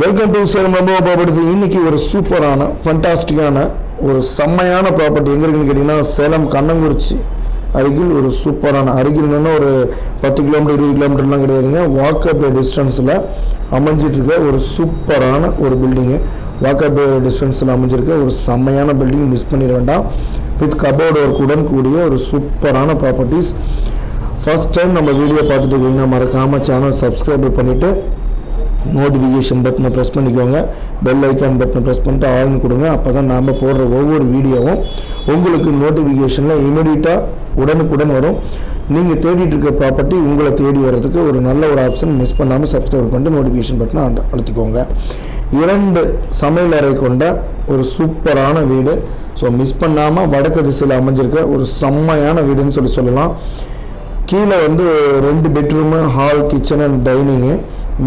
Welcome to Salem நம்ம properties இன்னைக்கு ஒரு சூப்பரான ஃபண்டாஸ்டிக்கான ஒரு செம்மையான ப்ராப்பர்ட்டி எங்கே இருக்குன்னு கேட்டிங்கன்னா சேலம் கண்ணங்குறிச்சி அருகில் ஒரு சூப்பரான அருகில்னா ஒரு பத்து கிலோமீட்டர் இருபது கிலோமீட்டர்லாம் கிடையாதுங்க. வாக்கப் டிஸ்டன்ஸில் அமைஞ்சிட்ருக்க ஒரு சூப்பரான ஒரு பில்டிங்கு வாக்கப் டிஸ்டன்ஸில் அமைஞ்சிருக்க ஒரு செம்மையான பில்டிங் மிஸ் பண்ணிட வேண்டாம். வித் கபோர்டு ஒர்க்குடன் கூடிய ஒரு சூப்பரான ப்ராப்பர்ட்டிஸ் ஃபஸ்ட் டைம் நம்ம வீடியோ பார்த்துட்டு இருக்கீங்கன்னா மறக்காமல் சேனல் சப்ஸ்கிரைப் பண்ணிவிட்டு நோட்டிஃபிகேஷன் பட்டனை ப்ரெஸ் பண்ணிக்கோங்க. பெல் ஐக்கான் பட்டனை ப்ரெஸ் பண்ணிட்டு ஆள்னு கொடுங்க. அப்போ தான் நாம் போடுற ஒவ்வொரு வீடியோவும் உங்களுக்கு நோட்டிஃபிகேஷனில் இமீடியட்டாக உடனுக்குடன் வரும். நீங்கள் தேடிட்டு இருக்க ப்ராப்பர்ட்டி உங்களை தேடி வர்றதுக்கு ஒரு நல்ல ஒரு ஆப்ஷன் மிஸ் பண்ணாமல் சப்ஸ்கிரைப் பண்ணிட்டு நோட்டிஃபிகேஷன் பட்டனை அழுத்த- அழுத்திக்கோங்க. இரண்டு சமையல் அறை கொண்ட ஒரு சூப்பரான வீடு. ஸோ மிஸ் பண்ணாமல் வடக்கு திசையில் அமைஞ்சிருக்க ஒரு செம்மையான வீடுன்னு சொல்லி சொல்லலாம். கீழே வந்து ரெண்டு bedroom hall kitchen and dining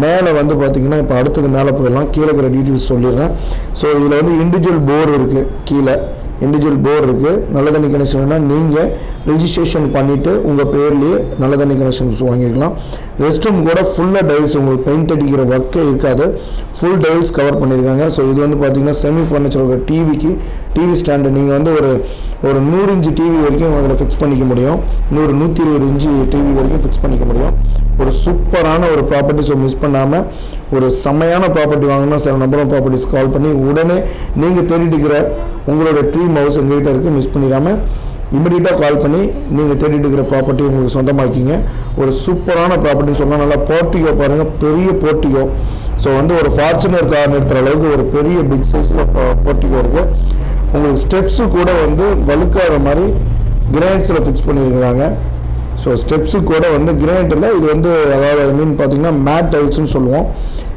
மேலே வந்து பார்த்தீங்கன்னா இப்போ அடுத்தது மேலே போயிடலாம். கீழே இருக்கிற டீட்டெயில்ஸ் சொல்லிடுறேன். ஸோ இதில் வந்து இண்டிவிஜுவல் போர் இருக்குது கீழே இண்டிவிஜுவல் போர் இருக்குது நல்ல தண்ணி கனெக்ஷன் வேணால் நீங்கள் ரிஜிஸ்ட்ரேஷன் பண்ணிவிட்டு உங்கள் பேர்லேயே நல்ல தண்ணி கனெக்ஷன்ஸ் வாங்கிக்கலாம். ரெஸ்ட் ரூம் கூட ஃபுல்லாக டைல்ஸ் உங்களுக்கு பெயிண்ட் அடிக்கிற ஒர்க்கே இருக்காது. ஃபுல் டைல்ஸ் கவர் பண்ணியிருக்காங்க ஸோ இது வந்து பார்த்தீங்கன்னா செமி ஃபர்னிச்சர் ஒரு டிவிக்கு டிவி ஸ்டாண்டு நீங்கள் வந்து ஒரு ஒரு நூறு இன்ச்சு டிவி வரைக்கும் அதில் ஃபிக்ஸ் பண்ணிக்க முடியும். நூறு நூற்றி இருபது இன்ச்சு டிவி வரைக்கும் ஃபிக்ஸ் பண்ணிக்க முடியும். ஒரு சூப்பரான ஒரு ப்ராப்பர்ட்டி ஸோ மிஸ் பண்ணாமல் ஒரு செம்மையான ப்ராப்பர்ட்டி வாங்கினா சில நம்பரும் ப்ராப்பர்ட்டிஸ் கால் பண்ணி உடனே நீங்கள் தேடிட்டு இருக்கிற உங்களோட ட்ரீம் ஹவுஸ் எங்ககிட்ட இருக்குது மிஸ் பண்ணிடாமல் இமிடியட்டாக கால் பண்ணி நீங்கள் தேடிட்டு இருக்கிற ப்ராப்பர்ட்டி உங்களுக்கு சொந்தமாக்கிங்க. ஒரு சூப்பரான ப்ராப்பர்ட்டின்னு சொன்னால் நல்லா போர்ட்டிகோ பாருங்கள் பெரிய போர்ட்டிகோ. ஸோ வந்து ஒரு ஃபார்ச்சுனர் கார் நிறுத்துகிற அளவுக்கு ஒரு பெரிய பிக் சைஸில் போர்ட்டிகோ இருக்குது ஸ்டெப்ஸு கூட வந்து வழுக்காத மாதிரி கிரானைட்ஸில் ஃபிக்ஸ் பண்ணியிருக்கிறாங்க ஸோ ஸ்டெப்ஸு கூட வந்து கிரானைட்டில் இது வந்து அதாவது ஐ மீன் பார்த்தீங்கன்னா மேட் டைல்ஸ்னு சொல்லுவோம்.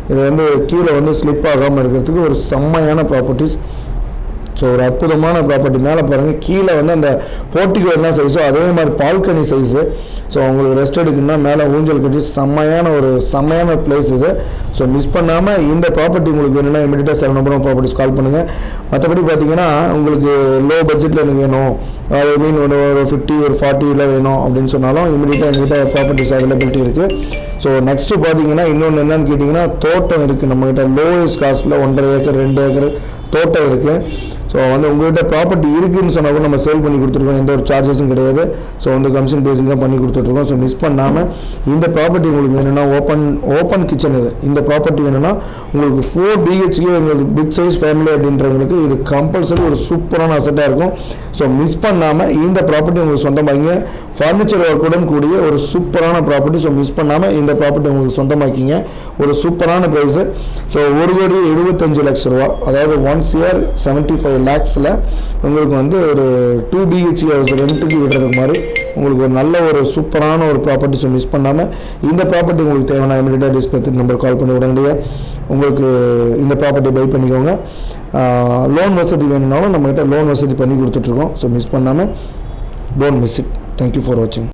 இது வந்து கீழே வந்து ஸ்லிப் ஆகாமல் இருக்கிறதுக்கு ஒரு செம்மையான ப்ராப்பர்ட்டிஸ் ஸோ ஒரு அற்புதமான ப்ராப்பர்ட்டி மேலே பாருங்கள் கீழே வந்து அந்த போர்ட்டிகோ என்ன சைஸோ அதே மாதிரி பால்கனி சைஸு ஸோ உங்களுக்கு ரெஸ்ட் எடுக்குன்னா மேலே ஊஞ்சல் கட்டி செம்மையான ஒரு செம்மையான பிளேஸ் இது. ஸோ மிஸ் பண்ணாமல் இந்த ப்ராப்பர்ட்டி உங்களுக்கு வேணும்னா இமீடியட்டாக செவன் நம்பர் ப்ராப்பர்ட்டிஸ் கால் பண்ணுங்கள் மற்றபடி பார்த்தீங்கன்னா உங்களுக்கு லோ பட்ஜெட்டில் எனக்கு வேணும். ஐ மீன் ஒரு ஒரு ஃபிஃப்டி ஒரு ஃபார்ட்டியில் வேணும் அப்படின்னு சொன்னாலும் இமீடியட்டாக எங்ககிட்ட ப்ராப்பர்ட்டிஸ் அவைலபிலிட்டி இருக்குது ஸோ நெக்ஸ்ட்டு பார்த்தீங்கன்னா இன்னொன்று என்னென்னு கேட்டிங்கன்னா தோட்டம் இருக்குது நம்மக்கிட்ட லோயஸ்ட் காஸ்ட்டில் ஒன்றரை ஏக்கர் ரெண்டு ஏக்கர் தோட்டம் இருக்குது ஸோ வந்து உங்கள்கிட்ட ப்ராப்பர்ட்டி இருக்குதுன்னு சொன்னால் கூட நம்ம சேல் பண்ணி கொடுத்துருக்கோம். எந்த ஒரு சார்ஜஸும் கிடையாது. ஸோ வந்து கமிஷன் பேஸில் தான் பண்ணி கொடுத்துட்ருக்கோம். ஸோ மிஸ் பண்ணாமல் இந்த ப்ராப்பர்ட்டி உங்களுக்கு வேணும்னா ஓப்பன் ஓப்பன் கிச்சன் இது. இந்த ப்ராப்பர்ட்டி வேணும்னா உங்களுக்கு ஃபோர் பிஹெச்கே உங்களுக்கு பிக் சைஸ் ஃபேமிலி அப்படின்றவங்களுக்கு இது கம்பல்சரி ஒரு சூப்பரான அசட்டாக இருக்கும். ஸோ மிஸ் பண்ணாமல் இந்த ப்ராப்பர்ட்டி உங்களுக்கு சொந்தமாக்கிங்க ஃபர்னிச்சர் ஒர்க்குடன் கூடிய ஒரு சூப்பரான ப்ராப்பர்ட்டி ஸோ மிஸ் பண்ணாமல் இந்த ப்ராப்பர்ட்டி உங்களுக்கு சொந்தமாக்கிங்க. ஒரு சூப்பரான ப்ரைஸு ஸோ ஒரு கோடி எழுபத்தஞ்சு லட்ச ரூபா. அதாவது ஒன்ஸ் இயர் செவன்ட்டி ஃபைவ் லேக்ஸில் உங்களுக்கு வந்து ஒரு டூ பிஹெச்கே ஹவுஸ் ரெண்ட்டுக்கு விடுறதுக்கு மாதிரி உங்களுக்கு ஒரு நல்ல ஒரு சூப்பரான ஒரு ப்ராப்பர்ட்டி ஸோ மிஸ் பண்ணாமல் இந்த ப்ராப்பர்ட்டி உங்களுக்கு தேவையான இமீடியட்டாக டிஸ்பெக்ட் நம்பர் கால் பண்ணி உடனடியாக உங்களுக்கு இந்த ப்ராப்பர்ட்டி பை பண்ணிக்கோங்க. லோன் வசதி வேணும்னாலும் நம்மகிட்ட லோன் வசதி பண்ணி கொடுத்துட்ருக்கோம் ஸோ மிஸ் பண்ணாமல் don't miss it thank you for வாட்சிங்